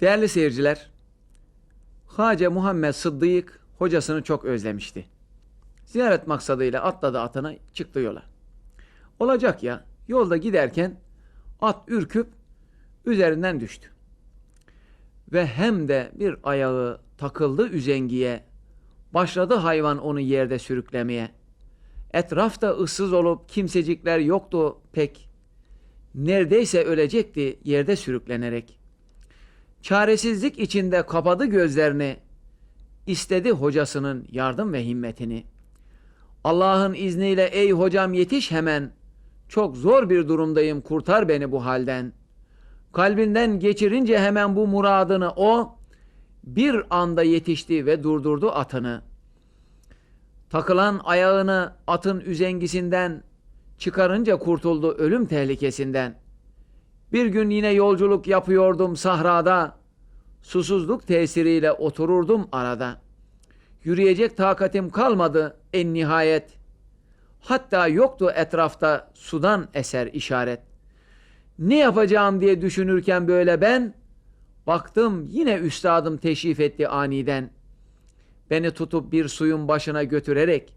Değerli seyirciler, Hace Muhammed Sıddık hocasını çok özlemişti. Ziyaret maksadıyla atladı atına çıktı yola. Olacak ya, yolda giderken at ürküp üzerinden düştü. Ve hem de bir ayağı takıldı üzengiye, başladı hayvan onu yerde sürüklemeye. Etrafta ıssız olup kimsecikler yoktu pek. Neredeyse ölecekti yerde sürüklenerek. Çaresizlik içinde kapadı gözlerini, istedi hocasının yardım ve himmetini. Allah'ın izniyle ey hocam yetiş hemen, çok zor bir durumdayım kurtar beni bu halden. Kalbinden geçirince hemen bu muradını o, bir anda yetişti ve durdurdu atını. Takılan ayağını atın üzengisinden çıkarınca kurtuldu ölüm tehlikesinden. Bir gün yine yolculuk yapıyordum sahrada. Susuzluk tesiriyle otururdum arada. Yürüyecek takatim kalmadı en nihayet. Hatta yoktu etrafta sudan eser işaret. Ne yapacağım diye düşünürken böyle ben, baktım yine üstadım teşrif etti aniden. Beni tutup bir suyun başına götürerek,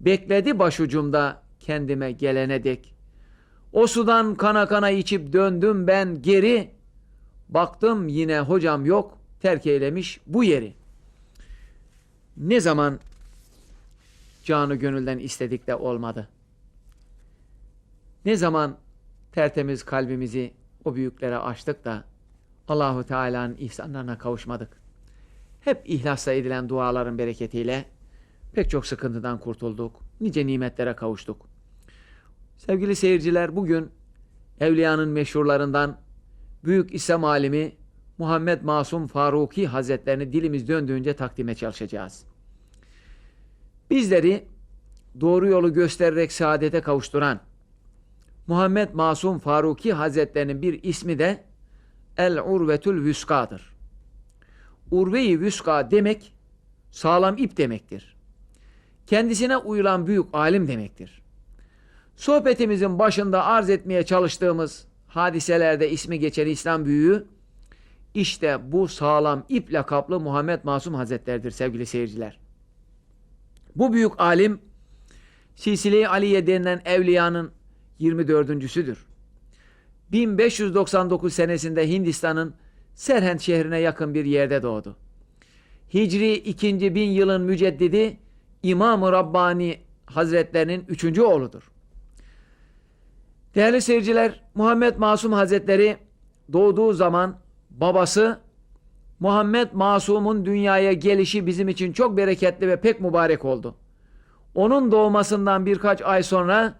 bekledi başucumda kendime gelene dek. O sudan kana kana içip döndüm ben geri. Baktım yine hocam yok terk eylemiş bu yeri. Ne zaman canı gönülden istedik de olmadı. Ne zaman tertemiz kalbimizi o büyüklere açtık da Allahu Teala'nın ihsanlarına kavuşmadık. Hep ihlasla edilen duaların bereketiyle pek çok sıkıntıdan kurtulduk. Nice nimetlere kavuştuk. Sevgili seyirciler bugün Evliyanın meşhurlarından Büyük İslam alimi Muhammed Masum Faruki Hazretlerini dilimiz döndüğünce takdime çalışacağız. Bizleri doğru yolu göstererek saadete kavuşturan Muhammed Masum Faruki Hazretlerinin bir ismi de El Urvetül Vüska'dır. Urve-i Vüska demek sağlam ip demektir. Kendisine uyulan büyük alim demektir. Sohbetimizin başında arz etmeye çalıştığımız hadiselerde ismi geçen İslam büyüğü işte bu sağlam ip lakaplı Muhammed Masum Hazretleridir sevgili seyirciler. Bu büyük alim Silsile-i Aliye denilen evliyanın 24.südür. 1599 senesinde Hindistan'ın Serhend şehrine yakın bir yerde doğdu. Hicri 2. bin yılın müceddidi İmam-ı Rabbani Hazretlerinin üçüncü oğludur. Değerli seyirciler, Muhammed Masum Hazretleri doğduğu zaman babası Muhammed Masum'un dünyaya gelişi bizim için çok bereketli ve pek mübarek oldu. Onun doğmasından birkaç ay sonra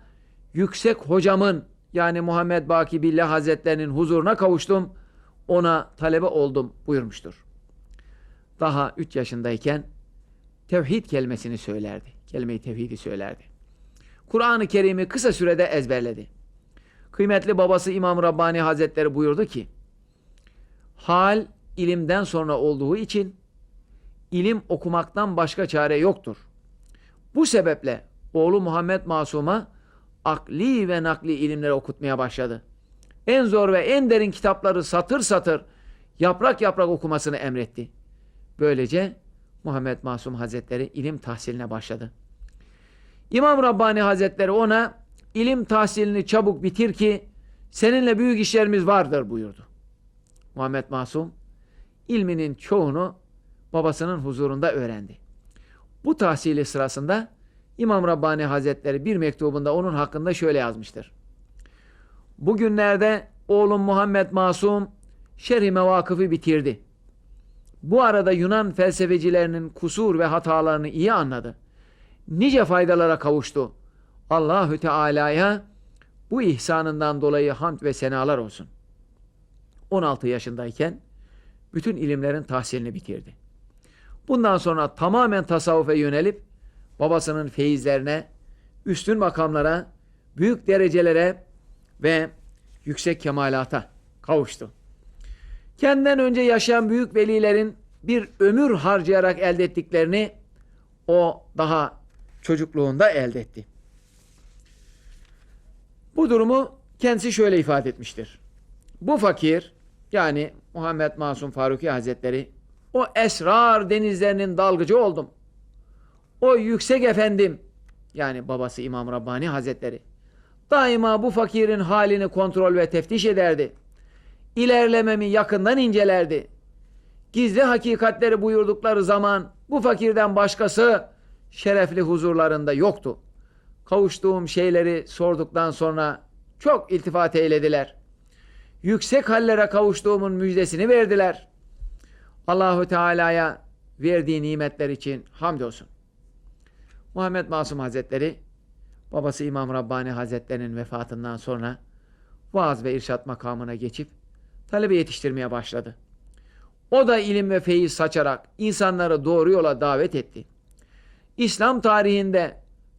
yüksek hocamın yani Muhammed Baki Billah Hazretlerinin huzuruna kavuştum. Ona talebe oldum buyurmuştur. Daha 3 yaşındayken tevhid kelimesini söylerdi. Kelime-i tevhidi söylerdi. Kur'an-ı Kerim'i kısa sürede ezberledi. Kıymetli babası İmam Rabbani Hazretleri buyurdu ki, hal ilimden sonra olduğu için ilim okumaktan başka çare yoktur. Bu sebeple oğlu Muhammed Masum'a akli ve nakli ilimleri okutmaya başladı. En zor ve en derin kitapları satır satır, yaprak yaprak okumasını emretti. Böylece Muhammed Masum Hazretleri ilim tahsiline başladı. İmam Rabbani Hazretleri ona ilim tahsilini çabuk bitir ki seninle büyük işlerimiz vardır buyurdu. Muhammed Masum ilminin çoğunu babasının huzurunda öğrendi. Bu tahsili sırasında İmam Rabbani Hazretleri bir mektubunda onun hakkında şöyle yazmıştır. Bugünlerde oğlum Muhammed Masum şerh-i mevakıfı bitirdi. Bu arada Yunan felsefecilerinin kusur ve hatalarını iyi anladı. Nice faydalara kavuştu. Allahü Teala'ya bu ihsanından dolayı hamd ve senalar olsun. 16 yaşındayken bütün ilimlerin tahsilini bitirdi. Bundan sonra tamamen tasavvufa yönelip babasının feyizlerine, üstün makamlara, büyük derecelere ve yüksek kemalata kavuştu. Kendinden önce yaşayan büyük velilerin bir ömür harcayarak elde ettiklerini o daha çocukluğunda elde etti. Bu durumu kendisi şöyle ifade etmiştir. Bu fakir yani Muhammed Masum Faruki Hazretleri o esrar denizlerinin dalgıcı oldum. O yüksek efendim yani babası İmam Rabbani Hazretleri daima bu fakirin halini kontrol ve teftiş ederdi. İlerlememi yakından incelerdi. Gizli hakikatleri buyurdukları zaman bu fakirden başkası şerefli huzurlarında yoktu. Kavuştuğum şeyleri sorduktan sonra çok iltifat eylediler. Yüksek hallere kavuştuğumun müjdesini verdiler. Allahu Teala'ya verdiği nimetler için hamdolsun. Muhammed Masum Hazretleri babası İmam Rabbani Hazretleri'nin vefatından sonra vaaz ve irşat makamına geçip talebe yetiştirmeye başladı. O da ilim ve feyiz saçarak insanları doğru yola davet etti. İslam tarihinde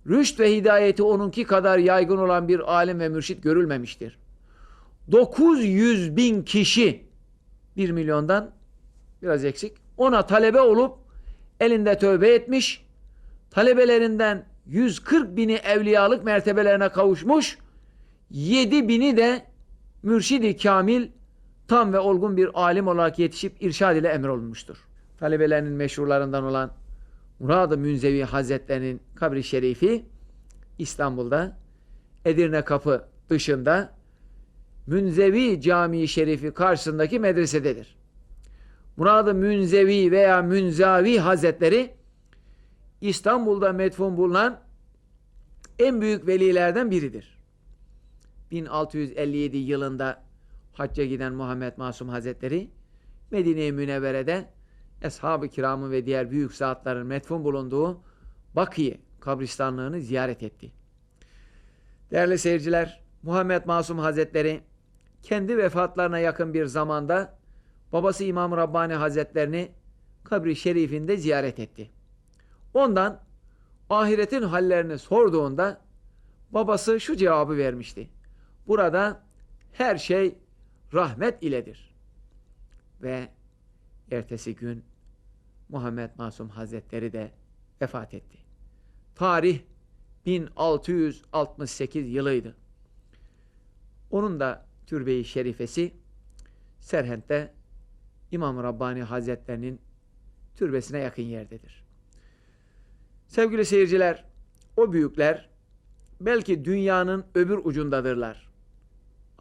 rüşt ve hidayeti onunki kadar yaygın olan bir alim ve mürşit görülmemiştir. 900 bin kişi 1 milyondan biraz eksik ona talebe olup elinde tövbe etmiş talebelerinden 140 bini evliyalık mertebelerine kavuşmuş 7 bini de mürşidi kamil tam ve olgun bir alim olarak yetişip irşad ile emrolunmuştur. Talebelerinin meşhurlarından olan Murad-ı Münzevi Hazretlerinin kabri şerifi İstanbul'da Edirne Kapı dışında Münzevi Camii Şerifi karşısındaki medresededir. Murad-ı Münzevi veya Münzavi Hazretleri İstanbul'da metfun bulunan en büyük velilerden biridir. 1657 yılında hacca giden Muhammed Masum Hazretleri Medine-i Münevvere'de Eshab-ı Kiram'ın ve diğer büyük zatların metfun bulunduğu Bakiye kabristanlığını ziyaret etti. Değerli seyirciler, Muhammed Masum Hazretleri kendi vefatlarına yakın bir zamanda babası İmam Rabbani Hazretlerini kabri şerifinde ziyaret etti. Ondan ahiretin hallerini sorduğunda babası şu cevabı vermişti. Burada her şey rahmet iledir. Ve ertesi gün Muhammed Masum Hazretleri de vefat etti. Tarih 1668 yılıydı. Onun da türbeyi şerifesi Serhent'te İmam Rabbani Hazretlerinin türbesine yakın yerdedir. Sevgili seyirciler, o büyükler belki dünyanın öbür ucundadırlar.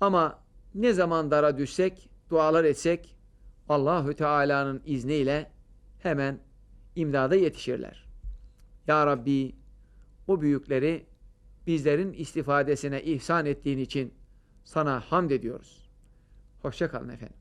Ama ne zaman dara düşsek, dualar etsek Allahü Teala'nın izniyle hemen imdada yetişirler. Ya Rabbi o büyükleri bizlerin istifadesine ihsan ettiğin için sana hamd ediyoruz. Hoşça kalın efendim.